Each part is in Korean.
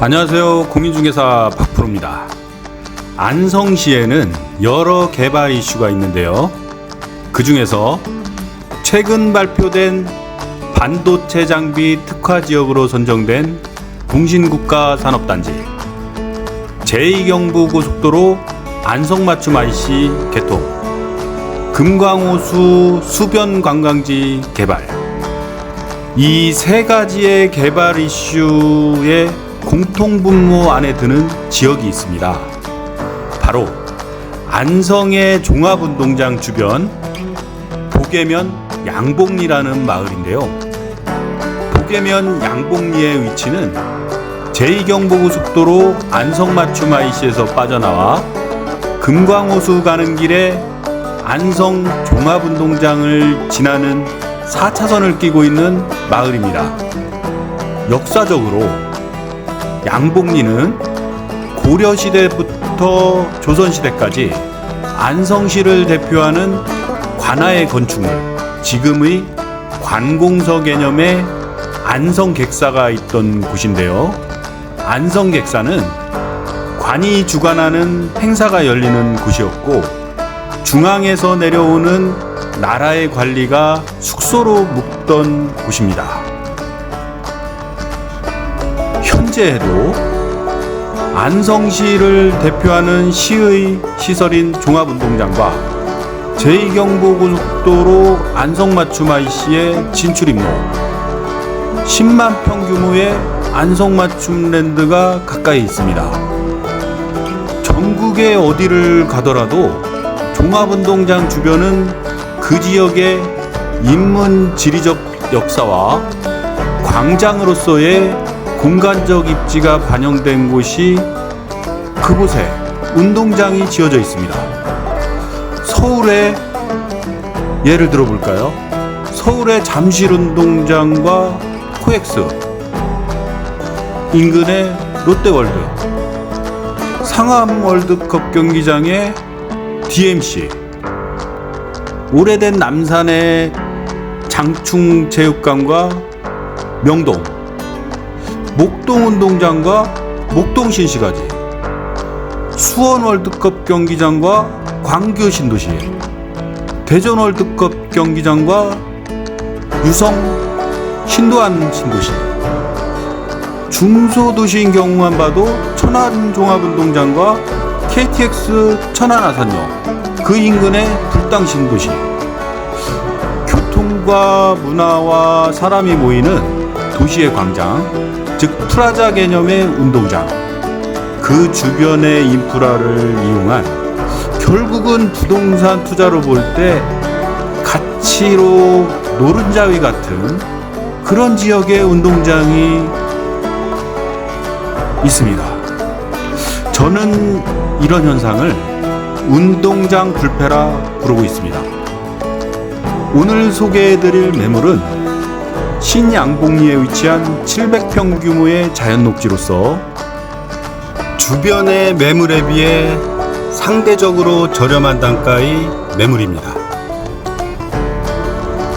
안녕하세요. 공인중개사 박프로입니다. 안성시에는 여러 개발 이슈가 있는데요. 그 중에서 최근 발표된 반도체 장비 특화 지역으로 선정된 동신국가 산업단지, 제2경부 고속도로 안성맞춤 IC 개통, 금광호수 수변 관광지 개발, 이 세 가지의 개발 이슈의 공통 분모 안에 드는 지역이 있습니다. 바로 안성의 종합운동장 주변 보계면 양봉리라는 마을인데요. 보계면 양봉리의 위치는 제2경부고속도로 안성맞춤 IC에서 빠져나와 금광호수 가는 길에 안성 종합운동장을 지나는 4차선을 끼고 있는 마을입니다. 역사적으로 양봉리는 고려시대부터 조선시대까지 안성시를 대표하는 관아의 건축물, 지금의 관공서 개념의 안성객사가 있던 곳인데요. 안성객사는 관이 주관하는 행사가 열리는 곳이었고, 중앙에서 내려오는 나라의 관리가 숙소로 묵던 곳입니다. 현재에도 안성시를 대표하는 시의 시설인 종합운동장과 제2경부고속도로 안성맞춤 IC의 진출입로 10만 평 규모의 안성맞춤랜드가 가까이 있습니다. 전국의 어디를 가더라도 종합운동장 주변은 그 지역의 인문 지리적 역사와 광장으로서의 공간적 입지가 반영된 곳이 그곳에 운동장이 지어져 있습니다. 서울의 예를 들어볼까요? 서울의 잠실 운동장과 코엑스, 인근의 롯데월드, 상암 월드컵 경기장의 DMC, 오래된 남산의 장충체육관과 명동, 목동 운동장과 목동 신시가지, 수원 월드컵 경기장과 광교 신도시, 대전 월드컵 경기장과 유성 신도안 신도시, 중소도시인 경우만 봐도 천안 종합운동장과 KTX 천안 아산역, 그 인근의 불당 신도시, 교통과 문화와 사람이 모이는 도시의 광장, 즉 프라자 개념의 운동장, 그 주변의 인프라를 이용한 결국은 부동산 투자로 볼 때 가치로 노른자위 같은 그런 지역의 운동장이 있습니다. 저는 이런 현상을 운동장 불패라 부르고 있습니다. 오늘 소개해드릴 매물은 신양봉리에 위치한 700평 규모의 자연 녹지로서 주변의 매물에 비해 상대적으로 저렴한 단가의 매물입니다.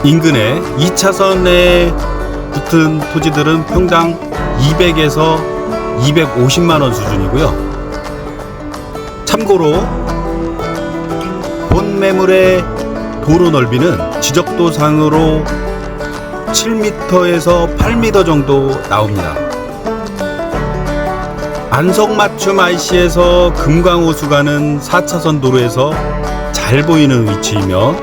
인근에 2차선에 붙은 토지들은 평당 200에서 250만 원 수준이고요. 참고로 본 매물의 도로 넓이는 지적도상으로 7m에서 8m 정도 나옵니다. 안성맞춤 IC에서 금강호수 가는 4차선 도로에서 잘 보이는 위치이며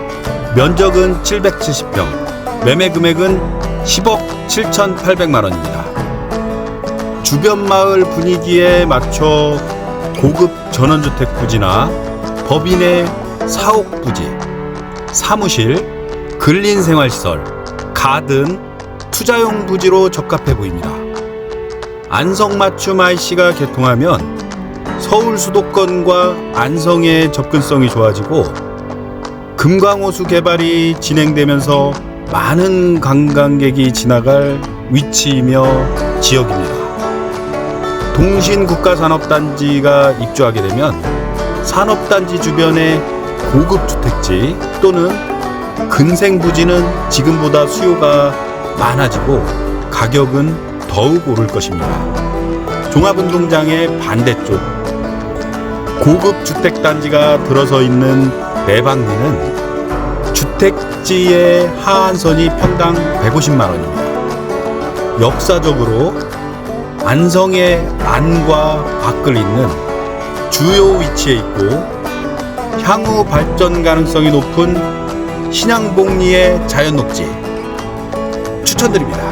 면적은 770평, 매매 금액은 10억 7,800만 원입니다. 주변 마을 분위기에 맞춰 고급 전원주택 부지나 법인의 사옥 부지, 사무실, 근린생활시설, 가든, 투자용 부지로 적합해 보입니다. 안성맞춤 IC가 개통하면 서울 수도권과 안성의 접근성이 좋아지고 금강호수 개발이 진행되면서 많은 관광객이 지나갈 위치이며 지역입니다. 동신국가산업단지가 입주하게 되면 산업단지 주변의 고급 주택지 또는 근생 부지는 지금보다 수요가 많아지고 가격은 더욱 오를 것입니다. 종합운동장의 반대쪽 고급 주택단지가 들어서 있는 내방리는 주택지의 하한선이 평당 150만 원입니다. 역사적으로 안성의 안과 밖을 잇는 주요 위치에 있고 향후 발전 가능성이 높은 신양봉리의 자연녹지 추천드립니다.